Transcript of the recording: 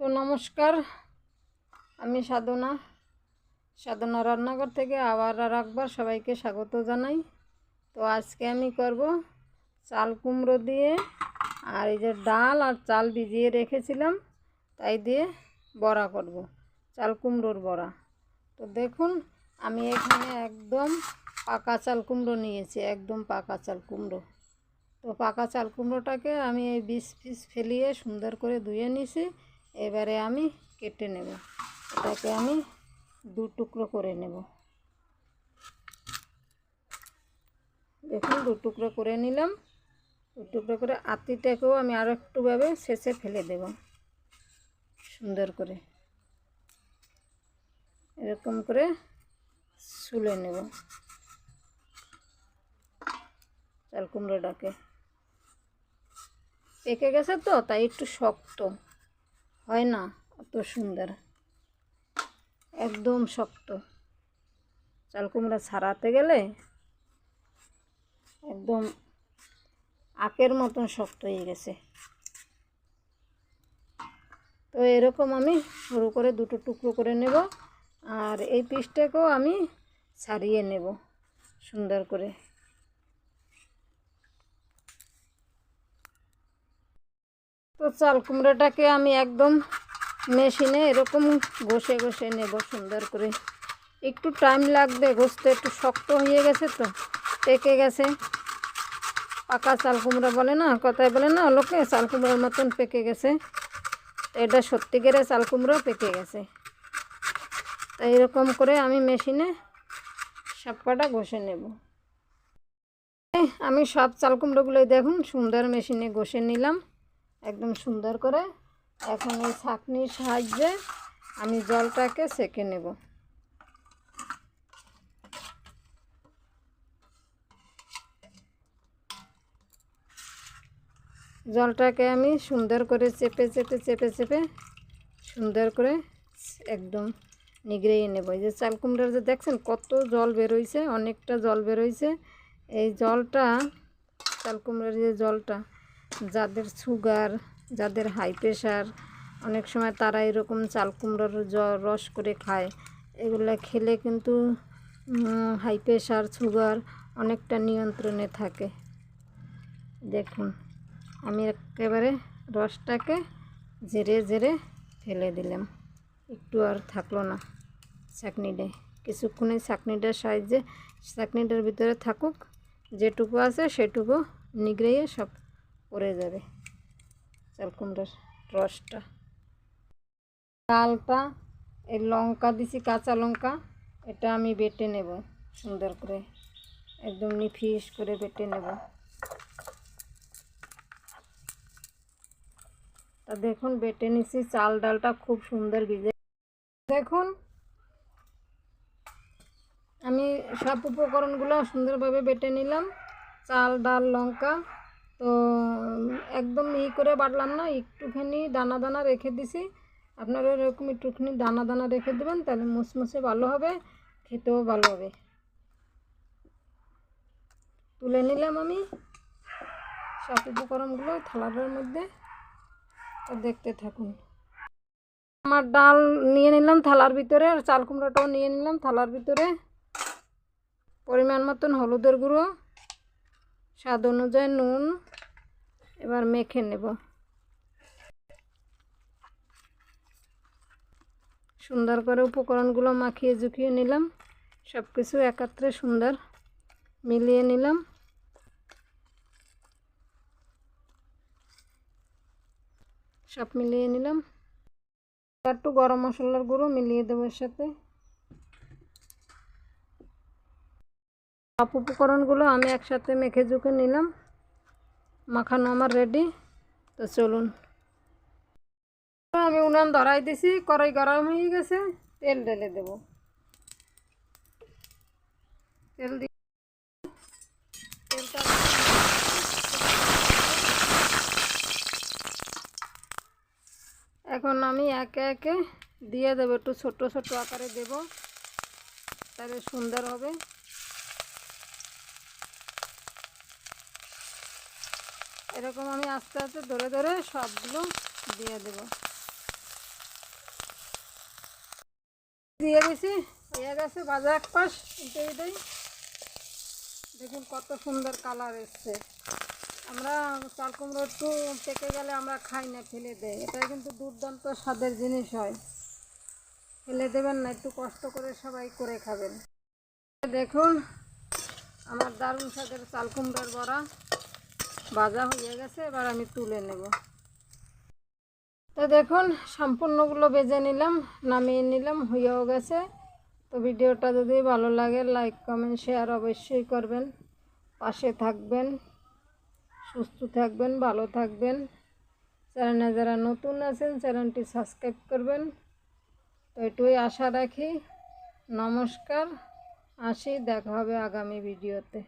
তো নমস্কার, আমি সাধনা। সাধনা রান্নাঘর থেকে আবার আর একবার সবাইকে স্বাগত জানাই। তো আজকে আমি করব চাল কুমড়ো দিয়ে আর এই যে ডাল আর চাল ভিজিয়ে রেখেছিলাম, তাই দিয়ে বড়া করব, চাল কুমড়োর বড়া। তো দেখুন, আমি এখানে একদম পাকা চাল কুমড়ো নিয়েছি, একদম পাকা চাল কুমড়ো। তো পাকা চাল কুমড়োটাকে আমি এই বিষ ফিস ফেলিয়ে সুন্দর করে ধুয়ে নিছি। এবারে আমি কেটে নেব। এটাকে আমি দু টুকরো করে নেব। দেখুন, দু টুকরো করে নিলাম। দু টুকরো করে আতিটাকেও আমি আরও একটুভাবে শেষে ফেলে দেব। সুন্দর করে। এরকম করে শুলে নেব। চাল কুমড়োটাকে। পেকে গেছে তো, তাই একটু শক্ত। হয় না? অত সুন্দর। একদম শক্ত। চাল কুমড়া ছাড়াতে গেলে একদম আখের মতন শক্ত হয়ে গেছে। তো এরকম আমি সরু করে দুটো টুকরো করে নেব আর এই পিসটাকেও আমি ছাড়িয়ে নেব সুন্দর করে। চাল কুমড়োটাকে আমি একদম মেশিনে এরকম ঘষে ঘষে নেব সুন্দর করে। একটু টাইম লাগবে, ঘষতে একটু শক্ত হয়ে গেছে তো, পেকে গেছে। পাকা চাল কুমড়ো বলে না, কথায় বলে না লোকে, চাল কুমড়োর মতন পেকে গেছে। এটা সত্যিকারে চাল কুমড়ো পেকে গেছে। তাই এরকম করে আমি মেশিনে সব কটা ঘষে নেব। আমি সব চাল কুমড়োগুলোই দেখুন, সুন্দর মেশিনে ঘষে নিলাম। একদম সুন্দর করে এখন এই ছাঁকনির সাহায্যে আমি জলটাকে সেকে নেব। জলটাকে আমি সুন্দর করে চেপে চেপে চেপে চেপে সুন্দর করে একদম নিগড়িয়ে নেব। এই যে চাল কুমড়ার যে দেখছেন কত জল বেরোইছে, অনেকটা জল বেরোইছে। এই জলটা, চাল কুমড়ার যে জলটা যাদের সুগার, যাদের হাই প্রেশার অনেক সময় তারা এরকম চাল কুমড়োর রস করে খায়। এগুলো খেলে কিন্তু হাই প্রেশার সুগার অনেকটা নিয়ন্ত্রণে থাকে। দেখুন, আমি একেবারে রসটাকে জেরে জেরে ফেলে দিলাম। একটু আর থাকল না চাকনিটা। কিছুক্ষণে চাকনিটার সাহায্যে, চাকনিটার ভিতরে থাকুক, যেটুকু আছে সেটুকু নিগড়িয়ে সব পড়ে যাবে। চাল কুমড়ার রসটা। ডালটা, এই লঙ্কা দিছি, কাঁচা লঙ্কা, এটা আমি বেটে নেব সুন্দর করে। একদম নিফিস করে বেটে নেব। তা দেখুন, বেটে নিছি, চাল ডালটা খুব সুন্দর ভিজে দেখুন। আমি সব উপকরণগুলো সুন্দরভাবে বেটে নিলাম। চাল, ডাল, লঙ্কা তো একদম ই করে বাটলাম না, একটুখানি দানা দানা রেখে দিছি। আপনারা এরকম একটুখানি দানা দানা রেখে দেবেন, তাহলে মুসমুসে ভালো হবে, খেতেও ভালো হবে। তুলে নিলাম আমি সব উপকরণগুলো থালাটার মধ্যে দেখতে থাকুন। আমার ডাল নিয়ে নিলাম থালার ভিতরে, আর চাল কুমড়োটাও নিয়ে নিলাম থালার ভিতরে। পরিমাণ মতন হলুদের গুঁড়ো। স্বাদ অনুযায়ী নুন এবার মেখে নেব। সুন্দর করে উপকরণগুলো মাখিয়ে জুখিয়ে নিলাম। সব কিছু একাত্রে সুন্দর মিলিয়ে নিলাম। সব মিলিয়ে নিলাম। একটু গরম মশলার গুঁড়ো মিলিয়ে দেবো এর সাথে। সব উপকরণগুলো আমি একসাথে মেখে জুখে নিলাম। মাখানো আমার রেডি তো চলুন। আমি উনান ধরাই দিছি, কড়াই গরম হয়ে গেছে, তেল ঢেলে দেব। তেল দিয়ে তেলটা এখন আমি একে একে দিয়ে দেবো, একটু ছোট ছোট আকারে দেব, তাহলে সুন্দর হবে। এরকম আমি আস্তে আস্তে ধরে ধরে সবগুলো দিয়ে দেব। দিয়ে দিছি, হয়ে গেছে ভাজা এক পাশ, উল্টে দেই দেখুন কত সুন্দর কালার এসছে। আমরা চাল কুমড়ো একটু পেকে গেলে আমরা খাই না, ফেলে দেয়। এটা কিন্তু দুর্দান্ত স্বাদের জিনিস হয়। ফেলে দেবেন না, একটু কষ্ট করে সবাই করে খাবেন। দেখুন, আমার দারুণ স্বাদের চাল কুমড়োর বড়া। ভাজা হয়ে গেছে, এবার আমি তুলে নেব। তো দেখুন, সম্পূর্ণগুলো বেজে নিলাম, নামিয়ে নিলাম, হয়েও গেছে। তো ভিডিওটা যদি ভালো লাগে, লাইক, কমেন্ট, শেয়ার অবশ্যই করবেন। পাশে থাকবেন, সুস্থ থাকবেন, ভালো থাকবেন। চ্যানেলে যারা নতুন আছেন, চ্যানেলটি সাবস্ক্রাইব করবেন। তো এটুই আশা রাখি। নমস্কার, আসি, দেখা হবে আগামী ভিডিওতে।